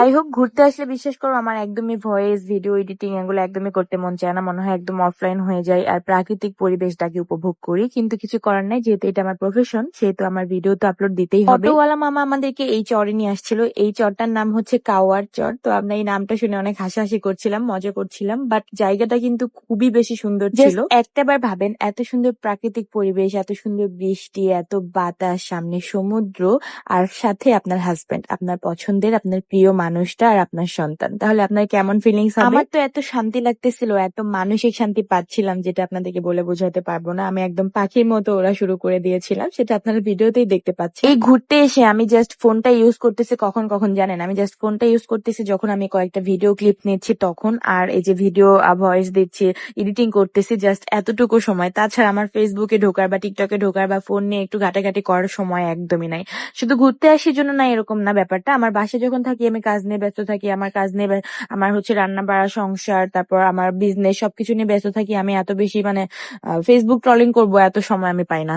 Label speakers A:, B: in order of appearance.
A: যাই হোক ঘুরতে আসলে বিশ্বাস করো আমার একদমই ভয়েস ভিডিও এডিটিং এগুলো একদমই করতে মন চায় না। মনে হয় একদম অফলাইন হয়ে যায় আর প্রাকৃতিক পরিবেশটাকে উপভোগ করি। কিন্তু কিছু করার নাই যেহেতু এটা আমার প্রফেশন সেহেতু আমার ভিডিও তো আপলোড দিতেই হবে। অটোওয়ালা মামা আমাদেরকে এই চরে নিয়ে আসছিল। এই চরটার নাম হচ্ছে কাওয়ার চর। তো আমরা এই নামটা শুনে অনেক হাসাহাসি করছিলাম মজা করছিলাম বাট জায়গাটা কিন্তু খুবই বেশি সুন্দর ছিল। একটাবার ভাবেন এত সুন্দর প্রাকৃতিক পরিবেশ এত সুন্দর বৃষ্টি এত বাতাস সামনে সমুদ্র আর সাথে আপনার হাজবেন্ড আপনার পছন্দের আপনার প্রিয় মানুষটা আর আপনার সন্তান। তাহলে আপনার কেমন ফিলিংস হবে? আমার তো এত শান্তি লাগতেছিল এত মানসিক শান্তি পাচ্ছিলাম যেটা আপনাদেরকে বলে বোঝাতে পারব না। আমি একদম পাখির মতো ওরা শুরু করে দিয়েছিলাম সেটা আপনারা ভিডিওতেই দেখতে পাচ্ছেন। এই ঘুরতে এসে আমি জাস্ট ফোনটা ইউজ করতেছি কখন কখন জানেন? আমি জাস্ট ফোনটা ইউজ করতেছি যখন আমি কয়েকটা ভিডিও ক্লিপ নিচ্ছি তখন আর এই যে ভিডিও ভয়েস দিচ্ছি এডিটিং করতেছি জাস্ট এতটুকু সময়। তাছাড়া আমার ফেসবুকে ঢোকার বা টিকটকে ঢোকার বা ফোন নিয়ে একটু ঘাটাঘাটি করার সময় একদমই নাই। শুধু ঘুরতে আসির জন্য না এরকম না ব্যাপারটা। আমার বাসায় যখন থাকি আমি কাজ নিয়ে ব্যস্ত থাকি, আমার কাজ নিয়ে আমার হচ্ছে রান্না বাড়া, সংসার, তারপর আমার বিজনেস সবকিছু নিয়ে ব্যস্ত থাকি, আমি এত বেশি মানে ফেসবুক ট্রলিং করব এত সময় আমি পাই না।